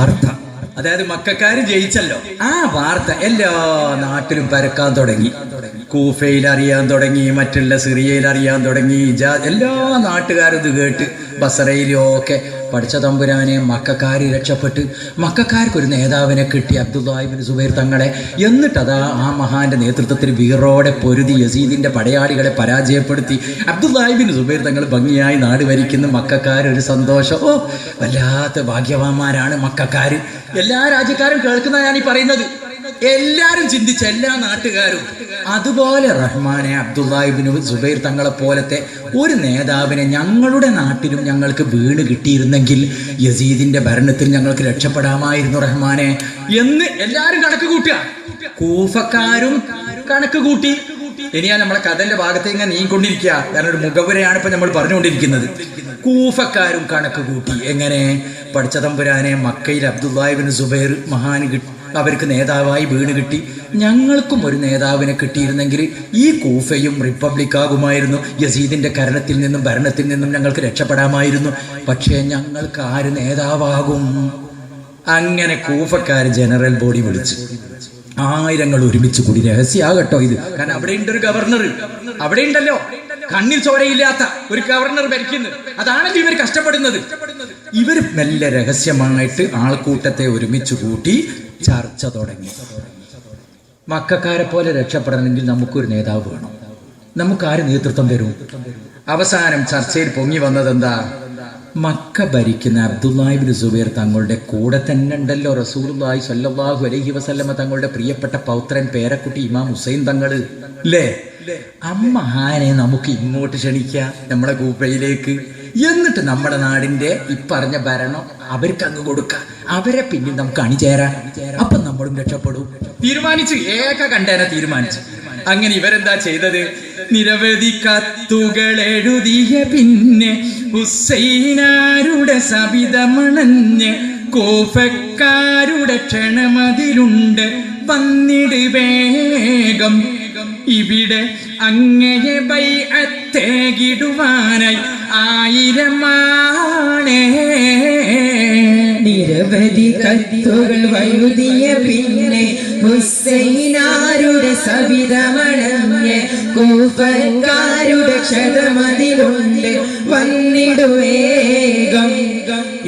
വാർത്ത. അതായത് മക്കാര് ജയിച്ചല്ലോ. ആ വാർത്ത. എല്ലാ നാട്ടിലും പരക്കാൻ തുടങ്ങി. കൂഫയിൽ അറിയാൻ തുടങ്ങി മറ്റുള്ള സിറിയയിൽ അറിയാൻ തുടങ്ങി എല്ലാ നാട്ടുകാരും ഇത് കേട്ട് ബസറയിലും ഒക്കെ പഠിച്ച തമ്പുരാനെ മക്കാർ രക്ഷപ്പെട്ട് മക്കാർക്കൊരു നേതാവിനെ കിട്ടി അബ്ദുല്ലാഹിബിൻ സുബൈർ തങ്ങളെ. എന്നിട്ടതാ ആ മഹാന്റെ നേതൃത്വത്തിൽ വീറോടെ പൊരുതി യസീദിന്റെ പടയാളികളെ പരാജയപ്പെടുത്തി. അബ്ദുല്ലാഹിബിൻ സുബൈർ തങ്ങൾ ഭംഗിയായി നാട് ഭരിക്കുന്ന. മക്കാരൊരു സന്തോഷം. ഓ വല്ലാത്ത ഭാഗ്യവാന്മാരാണ് മക്കാര് എല്ലാ രാജ്യക്കാരും കേൾക്കുന്ന ഞാൻ ഈ പറയുന്നത്. എല്ലാരും ചിന്തിച്ച എല്ലാ നാട്ടുകാരും അതുപോലെ റഹ്മാനെ അബ്ദുല്ലാഹിബിന് സുബൈർ തങ്ങളെ പോലത്തെ ഒരു നേതാവിനെ ഞങ്ങളുടെ നാട്ടിലും ഞങ്ങൾക്ക് വീണ് കിട്ടിയിരുന്നെങ്കിൽ യസീദിന്റെ ഭരണത്തിൽ ഞങ്ങൾക്ക് രക്ഷപ്പെടാമായിരുന്നു റഹ്മാനെ എന്ന് എല്ലാരും കണക്ക് കൂട്ടുക. കൂഫക്കാരും കണക്ക് കൂട്ടി. ഇനിയാ നമ്മളെ കഥന്റെ ഭാഗത്ത് ഇങ്ങനെ നീങ്ങിക്കൊണ്ടിരിക്കുക. കാരണം ഒരു മുഖവുരയാണ് ഇപ്പൊ നമ്മൾ പറഞ്ഞുകൊണ്ടിരിക്കുന്നത്. കൂഫക്കാരും കണക്ക് കൂട്ടി. എങ്ങനെ? പഠിച്ച തമ്പുരാനെ മക്കയിൽ അബ്ദുല്ലാഹിബിൻ സുബൈർ മഹാൻ കിട്ടി. അവർക്ക് നേതാവായി വീണ് കിട്ടി. ഞങ്ങൾക്കും ഒരു നേതാവിനെ കിട്ടിയിരുന്നെങ്കിൽ ഈ കൂഫയും റിപ്പബ്ലിക് ആകുമായിരുന്നു യസീദിന്റെ കരണത്തിൽ നിന്നും ഭരണത്തിൽ നിന്നും ഞങ്ങൾക്ക് രക്ഷപ്പെടാമായിരുന്നു. പക്ഷേ ഞങ്ങൾക്ക് ആര് നേതാവാകും? അങ്ങനെ കൂഫക്കാർ ജനറൽ ബോഡി വിളിച്ചു. ആയിരങ്ങൾ ഒരുമിച്ച് കൂടി രഹസ്യാകട്ടോ ഇത്. കാരണം അവിടെ ഉണ്ട് ഒരു ഗവർണർ. അവിടെ ഉണ്ടല്ലോ കണ്ണിൽ ചോരയില്ലാത്ത ഒരു ഗവർണർ ഭരിക്കുന്നു. അതാണല്ലോ ഇവർ കഷ്ടപ്പെടുന്നത്. ഇവർ നല്ല രഹസ്യമായിട്ട് ആൾക്കൂട്ടത്തെ ഒരുമിച്ച് കൂട്ടി ചർച്ച തുടങ്ങി. മക്കാരെ പോലെ രക്ഷപ്പെടണമെങ്കിൽ നമുക്കൊരു നേതാവ് വേണം. നമുക്ക് ആര് നേതൃത്വം തരും? അവസാനം ചർച്ചയിൽ പൊങ്ങി വന്നത് എന്താ മക്ക ഭരിക്കുന്ന അബ്ദുല്ലാഹിബിൻ സുബൈർ തങ്ങളുടെ കൂടെ തന്നെ ഉണ്ടല്ലോ റസൂലുള്ളാഹി സല്ലാഹു അലഹി വസല്ലമ തങ്ങളുടെ പ്രിയപ്പെട്ട പൗത്രൻ പേരക്കുട്ടി ഇമാം ഹുസൈൻ തങ്ങൾ. അല്ലേ അമ്മഹാനെ നമുക്ക് ഇങ്ങോട്ട് ക്ഷണിക്കാം നമ്മുടെ കൂപ്പയിലേക്ക്. എന്നിട്ട് നമ്മുടെ നാടിന്റെ ഇപ്പറഞ്ഞ ഭരണം അവർക്ക് അങ്ങ് കൊടുക്കാം. അവരെ പിന്നെ നമുക്ക് അണിചേരാൻ. അപ്പൊ നമ്മളും രക്ഷപ്പെടും. തീരുമാനിച്ചു. ഏക കണ്ടേനെ തീരുമാനിച്ചു. അങ്ങനെ ഇവരെന്താ ചെയ്തത്? നിരവധി കത്തുകൾ എഴുതിയ പിന്നെ ഹുസൈനാരുടെ സവിതമണഞ്ഞ് കോഫക്കാരുടെ ക്ഷണമതിലുണ്ട് വന്നിട് വേഗം. ഇവിടെ അങ്ങയെ ബൈഅത്തേകിടുവാനായി ആയിരമാണേ. നിരവധി കത്തുകൾ വഴുതിയ പിന്നെ ഹുസൈനാരുടെ സവിതമണഞ്ഞ് കൂഫക്കാരുടെ ക്ഷതമതിലുണ്ട് വന്നിടുവേഗം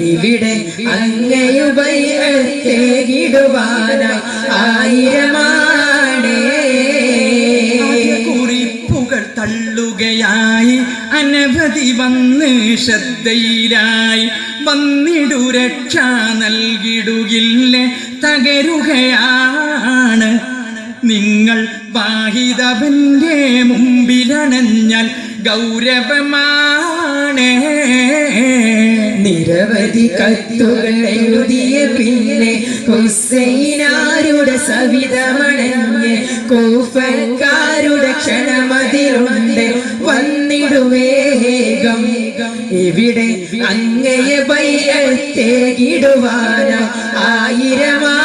ഇവിടെ അങ്ങയുപയത്തേകിടുവാനായി ആയിരമാണേ. കുറിപ്പുകൾ തള്ളുകയായി അനവധി വന്ന് ശ്രദ്ധയിലായി. വന്നിടു രക്ഷ നൽകിടുകില്ല. തകരുകയാണ്. നിങ്ങൾ വാഹിതവന്റെ മുമ്പിലണഞ്ഞാൽ ഗൗരവമാണ്. നിരവധി കത്തുകൾ എഴുതിയ പിന്നെ ഹുസൈനാരുടെ സവിതമണഞ്ഞ് കൂഫക്കാരുടെ ക്ഷണമതിലുണ്ട്. വന്നിടുവേഗം ഇവിടെ അങ്ങയെ ബൈത്തേകിടുവാന ആയിരമാണേ